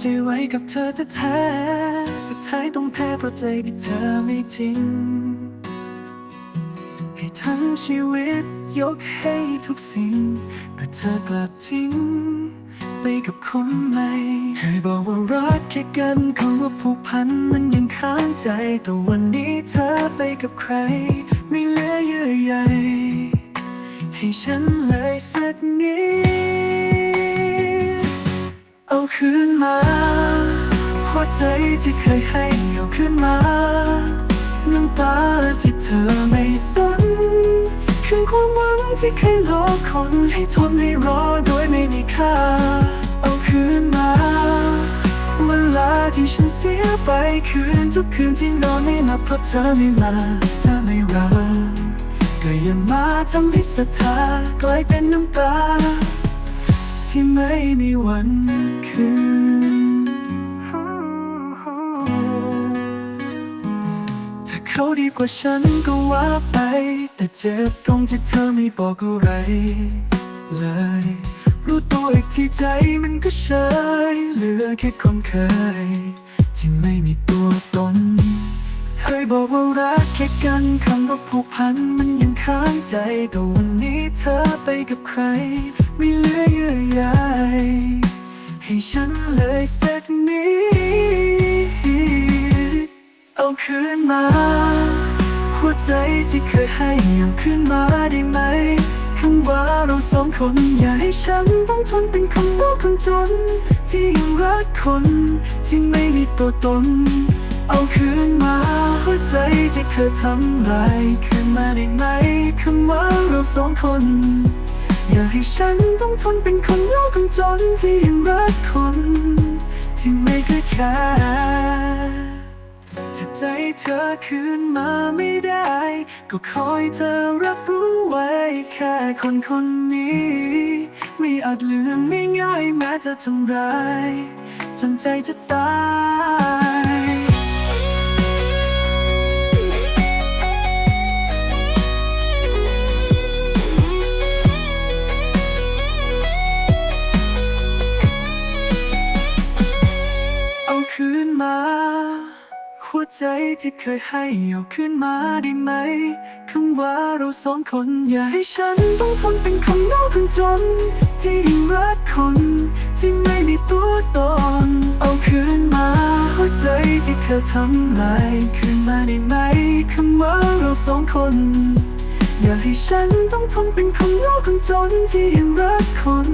ใจไว้กับเธอจะแท้ๆสุดท้ายต้องแพ้เพราะใจที่เธอไม่จริงให้ทั้งชีวิตยกให้ทุกสิ่งเพื่เธอกลับทิ้ง ไปกับคนใหม่เคยบอกว่ารักแค่กันคำว่าผูกพันมันยังค้างใจ แต่วันนี้เธอไปกับใคร ไม่เหลือเยื่อใยให้ฉันเลยสักนิดเอาคืนมา หัวใจที่เคยให้เอาคืนมาน้ำตาที่เธอไม่สนคืนความหวังที่เคยหลอกคนให้ทนให้รอโดยไม่มีค่า เอาคืนมา เวลาที่ฉันเสียไปคืนทุกคืนที่นอนไม่หลับเพราะเธอไม่มาเธอไม่รักก็ย่ามาทำให้ศรัทธากลายเป็นน้ำตา ที่ไม่มีวันคืน เขาดีกว่าฉันก็ว่าไป แต่เจ็บตรงที่เธอไม่บอกอะไร เลย รู้ตัวอีกที่ใจมันก็เฉยเหลือแค่คนเคย ที่ไม่มีตัวตน เคยบอกว่ารักแค่กันคำว่าผูกพันมันยังค้างใจ แต่วันนี้เธอไปกับใคร ไม่เหลือเยื่อใยให้ฉันเลย คืนมา หัวใจที่เคยให้เอาคืนมาได้ไหมคำว่าเราสองคน อย่าให้ฉันต้องทนเป็นคนโง่คนจน ที่ยังรักคนที่ไม่มีตัวตน เอาคืนมา หัวใจที่เคยทำลายคืนมาได้ไหมคำว่าเราสองคนอย่าให้ฉันต้องทนเป็นคนโง่คนจนที่ยังรักคน ที่ไม่เคยแค่ถ้า ใจเธอคืนมาไม่ได้ ก็คอยเธอรับรู้ไว้แค่คนคนนี้ ไม่อาจลืมไม่ง่ายแม้จะทำร้ายจนใจจะตาย หัวใจที่เคยให้เอาคืนมาได้ไหมคำว่าเราสองคนอย่าให้ฉันต้องทนเป็นคนโง่คนจน ที่ยังรักคน ที่ไม่มีตัวตน เอาคืนมาหัวใจที่เคยทำลายคืนมาได้ไหมคำว่าเราสองคน อย่าให้ฉันต้องทนเป็นคนโง่คนจน ที่ยังรักคน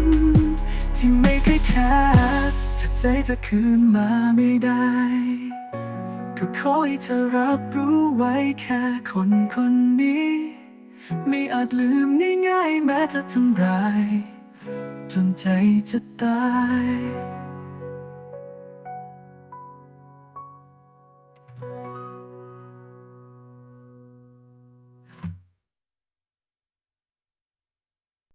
ที่ไม่เคยแค่ถ้าใจเธอคืนมาไม่ได้ ก็ขอให้เธอรับรู้ไว้แค่คนคนนี้ ไม่อาจลืมง่ายๆแม้จะทำร้าย จนใจจะตาย